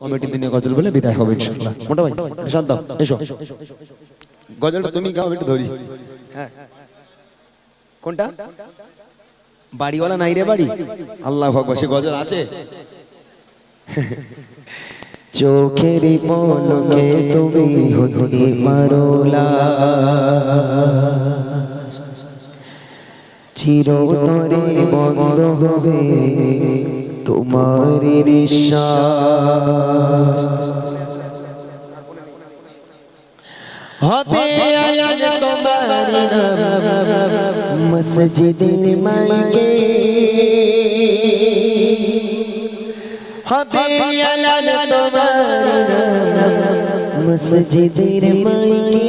Committee দিনে গজল বলে বিদায় হবে ইনশাআল্লাহ। মোটা ভাই শান্ত এসো। গজলটা তুমি গাও একটু ধরি। হ্যাঁ। কোনটা? বাড়িওয়ালা নাই রে বাড়ি? আল্লাহ ভগবান সে গজল আছে? চোখের পলকে তুমি হতে পারোলা চিরতরে বন্ধ হবে। তোমার নিঃশ্বাস হবে আলান তোমার নাম মসজিদের মাইকে। হবে আলান তোমার নাম মাইকে।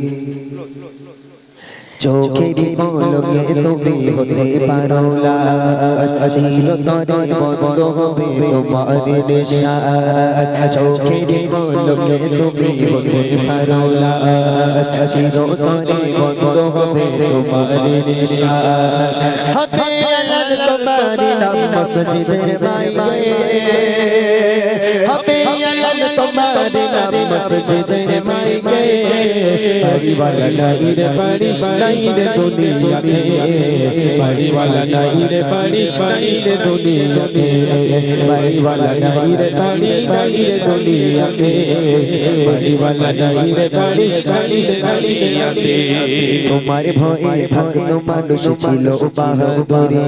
চোখের পলকে তুমি হতে পারো ছিল তরে বন্ধ হবে তোমার চোখের পলকে তুমি হতে পারো ছিল তরে বন্ধ হবে তোমার তোমার নাম মসজিদের বাইরে। হবে তোমার নাম মসজিদের বাইরে বাড়িওয়ালা নাই রে বাড়ি নাই রে দুনিয়াতে। বাড়িওয়ালা নাই রে বাড়ি নাই রে দুনিয়াতে। বাড়িওয়ালা নাই রে বাড়ি নাই রে দুনিয়াতে। বাড়িওয়ালা নাই রে বাড়ি নাই রে দুনিয়াতে। তোমার ভয়ে থাকতো মানুষ ছিল বাহাদুরি।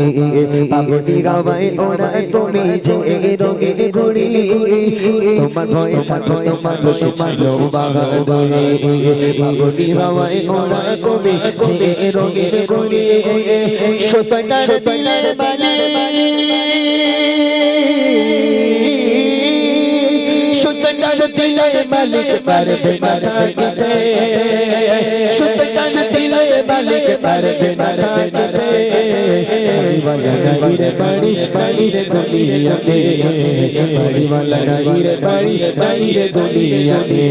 পাগনি গাওয়ায় ওরা তুমি যে রঙের ঘড়ি। তোমার ভয়ে থাকতো মানুষ ছিল বাগানে পাগলি গাওয়ায় ওরা তুমি যে রঙের ঘড়ি সততার দিলের বালে সততার দিলের মালিক পারবে না থাকিতে। সততার দিলের মালিক পারবে না থাকিতে। বাড়িওয়ালা নাই বাড়ি রে দুনিয়াতে। বাড়িওয়ালা নাই বাড়ি নাই দুনিয়াতে।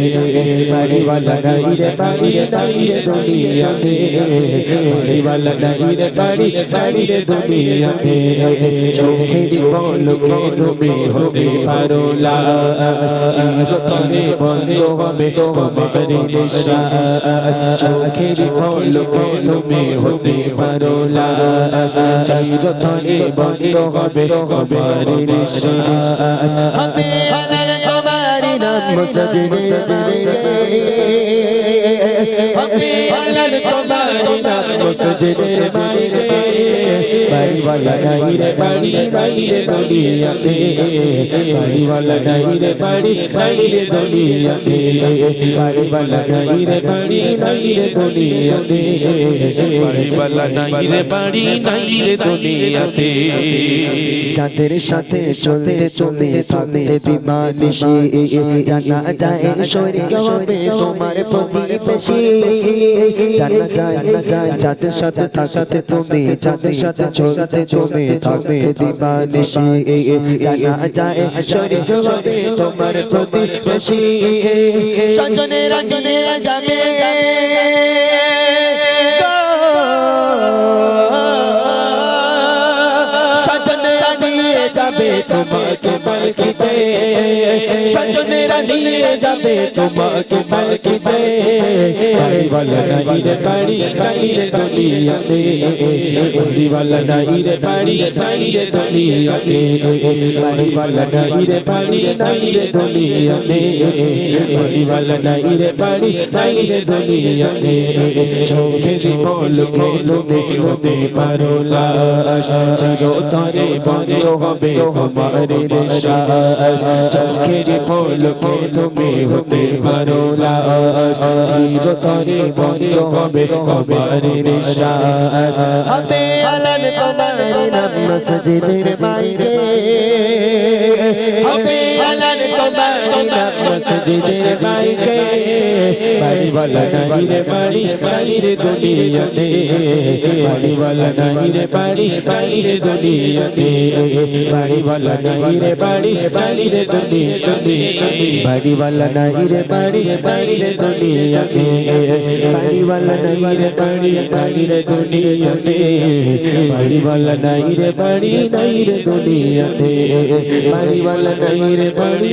বাড়িওয়ালা নাই বাড়ি নাই দুনিয়াতে। বাড়িওয়ালা নাই বাড়ি নাই দুনিয়াতে। চোখের পলকে তুমি হতে পারো চিরতরে বন্ধ হবে তোমার নিঃশ্বাস। চোখের পলকে তুমি হতে পারো লাশ চিরতরে বন্ধ হবে তোমার নিঃশ্বাস। হবে হালাল তোমার নাম মসজিদে হবে হালাল তোমার নাম মসজিদে বাইরে বাড়িওয়ালা নাই রে বাড়ি নাই রে দুনিয়াতে বাড়িওয়ালা নাই রে বাড়ি নাই রে দুনিয়াতে বাড়িওয়ালা নাই রে বাড়ি নাই রে দুনিয়াতে বাড়িওয়ালা নাই রে বাড়ি নাই রে দুনিয়াতে যাদের সাথে চলতে তুমি থাকতে দিবানিশি জানা যায় শরীর হবে তোমার প্রতিবেশী। জানা যায় যাদের সাথে থাকতে তুমি যাদের সাথে চলতে তুমি থাকবে দিবানিশি জানা যায় শরীর হবে তোমার প্রতিবেশী সজনে রজনে যাবে সজনে নিয়ে যাবে তোমাকে মালকিতে। সজনেরা নিয়ে যাবে তোমাকে মালকিতে। বাড়িওয়ালা নাই রে বাড়ি নাই রে দুনিয়াতে। বাড়িওয়ালা নাই রে বাড়ি নাই রে দুনিয়াতে। বাড়িওয়ালা নাই রে বাড়ি নাই রে দুনিয়াতে। বাড়িওয়ালা নাই রে বাড়ি নাই রে দুনিয়াতে। চোখের পলকে তুমি হতে পারো লাশ চিরতরে বন্ধ হবে তোমার নিঃশ্বাস চোখের পলকে তুমি হতে পারো লাশ চিরতরে বন্ধ হবে তোমার নিঃশ্বাস হবে আলান তোমার নাম মসজিদের বাইরে হবে আলান নাম মসজিদের মাইকে বাড়িওয়ালা নাই রে বাড়ি নাই রে দুনিয়াতে বাড়িওয়ালা নাই রে বাড়ি নাই রে দুনিয়াতে বাড়িওয়ালা নাই রে বাড়ি নাই রে দুনিয়াতে বাড়িওয়ালা নাই রে বাড়ি নাই রে দুনিয়াতে বাড়িওয়ালা নাই রে বাড়ি নাই রে দুনিয়াতে বাড়িওয়ালা রে বাড়ি নাই রে দুনিয়াতে বাড়িওয়ালা নাই রে বাড়ি